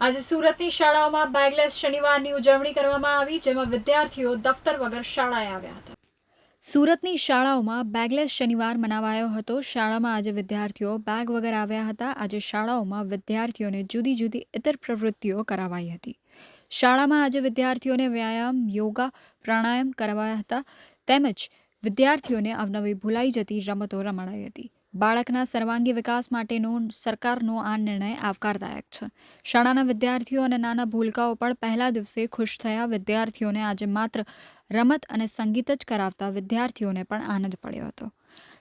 આજે સુરતની શાળાઓમાં બેગલેસ શનિવારની ઉજવણી કરવામાં આવી, જેમાં વિદ્યાર્થીઓ દફતર વગર શાળાએ આવ્યા હતા. સુરતની શાળાઓમાં બેગલેસ શનિવાર મનાવાયો હતો. શાળામાં આજે વિદ્યાર્થીઓ બેગ વગર આવ્યા હતા. આજે શાળાઓમાં વિદ્યાર્થીઓને જુદી જુદી ઇતર પ્રવૃત્તિઓ કરાવાઈ હતી. શાળામાં આજે વિદ્યાર્થીઓને વ્યાયામ, યોગા, પ્રાણાયામ કરાવાયા હતા. તેમજ વિદ્યાર્થીઓને અવનવી ભૂલાઈ જતી રમતો રમાડાઈ હતી. બાળકના સર્વાંગી વિકાસ માટેનો સરકારનો આ નિર્ણય આવકારદાયક છે. શાળાના વિદ્યાર્થીઓ અને નાના ભૂલકાઓ પણ પહેલા દિવસે ખુશ થયા. વિદ્યાર્થીઓને આજે માત્ર રમત અને સંગીત જ કરાવતા વિદ્યાર્થીઓને પણ આનંદ પડ્યો હતો.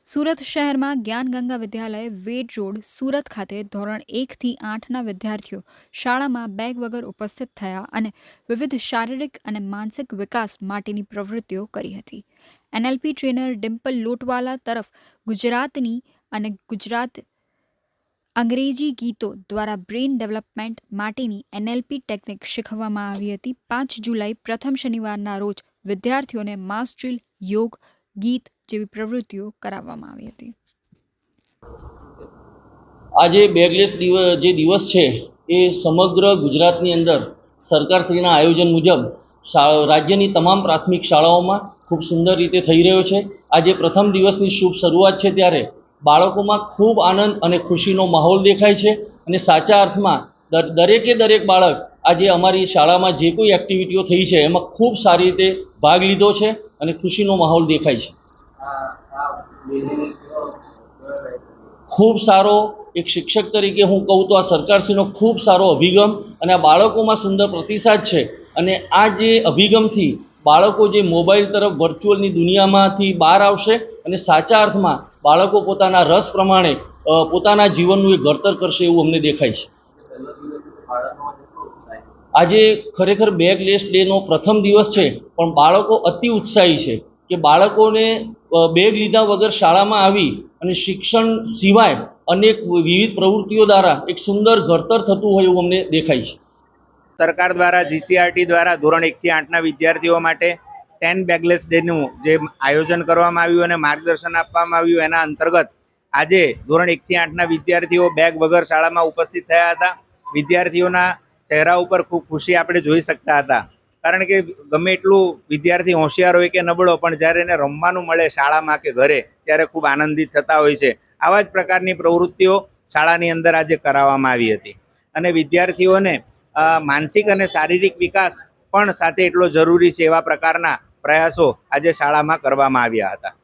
સુરત શહેરમાં જ્ઞાનગંગા વિદ્યાલય વેડ રોડ, સુરત ખાતે ધોરણ એકથી આઠના વિદ્યાર્થીઓ શાળામાં બેગ વગર ઉપસ્થિત થયા અને વિવિધ શારીરિક અને માનસિક વિકાસ માટેની પ્રવૃત્તિઓ કરી હતી. એનએલપી ટ્રેનર ડિમ્પલ લોટવાલા તરફ ગુજરાતની અને ગુજરાત અંગ્રેજી ગીતો દ્વારા બ્રેઇન ડેવલપમેન્ટ માટેની એનએલપી ટેકનિક શીખવવામાં આવી હતી. પાંચ જુલાઈ, પ્રથમ શનિવારના રોજ વિદ્યાર્થીઓને માસ ડ્રીલ યોગ, ગીત જેવી પ્રવૃત્તિઓ કરાવવામાં આવી હતી. આજે બેગલેસ જે દિવસ છે, એ સમગ્ર ગુજરાતની અંદર સરકારશ્રીના આયોજન મુજબ રાજ્યની તમામ પ્રાથમિક શાળાઓમાં ખૂબ સુંદર રીતે થઈ રહ્યો છે. આજે પ્રથમ દિવસની શુભ શરૂઆત છે ત્યારે બાળકોમાં ખૂબ આનંદ અને ખુશીનો માહોલ દેખાય છે અને સાચા અર્થમાં દરેકે દરેક બાળક આજે અમારી શાળામાં જે કોઈ એક્ટિવિટીઓ થઈ છે એમાં ખૂબ સારી રીતે ભાગ લીધો છે અને ખુશીનો માહોલ દેખાય છે. ખૂબ સારો એક શિક્ષક તરીકે હું કહું તો આ સરકારશ્રીનો ખૂબ સારો અભિગમ અને આ બાળકોમાં સુંદર પ્રતિસાદ છે અને આ જે અભિગમથી બાળકો જે મોબાઈલ તરફ વર્ચ્યુઅલની દુનિયામાંથી બહાર આવશે અને સાચા અર્થમાં બાળકો પોતાના રસ પ્રમાણે પોતાના જીવનનું એ ઘડતર કરશે એવું અમને દેખાય છે. આજે ખરેખર બેગલેસ ડેનો પ્રથમ દિવસ છે, પણ બાળકો અતિ ઉત્સાહી છે કે બાળકોને બેગ લીધા વગર શાળામાં આવી અને શિક્ષણ સિવાય અનેક વિવિધ પ્રવૃત્તિઓ દ્વારા એક સુંદર ઘડતર થતું હોય એવું અમને દેખાય છે. સરકાર દ્વારા જીસીઆરટી દ્વારા ધોરણ એકથી આઠના વિદ્યાર્થીઓ માટે ટેન બેગલેસ ડેનું જે આયોજન કરવામાં આવ્યું અને માર્ગદર્શન આપવામાં આવ્યું, એના અંતર્ગત આજે ધોરણ એકથી આઠના વિદ્યાર્થીઓ બેગ વગર શાળામાં ઉપસ્થિત થયા હતા. વિદ્યાર્થીઓના ચહેરા ઉપર ખૂબ ખુશી આપણે જોઈ શકતા હતા. કારણ કે ગમે એટલું વિદ્યાર્થી હોશિયાર હોય કે નબળો, પણ જ્યારે એને રમવાનું મળે શાળામાં કે ઘરે, ત્યારે ખૂબ આનંદિત થતા હોય છે. આવા જ પ્રકારની પ્રવૃત્તિઓ શાળાની અંદર આજે કરાવવામાં આવી હતી. અને વિદ્યાર્થીઓને માનસિક અને શારીરિક વિકાસ પણ સાથે એટલો જરૂરી છે એવા પ્રકારના પ્રયાસો આજે શાળામાં કરવામાં આવ્યા હતા.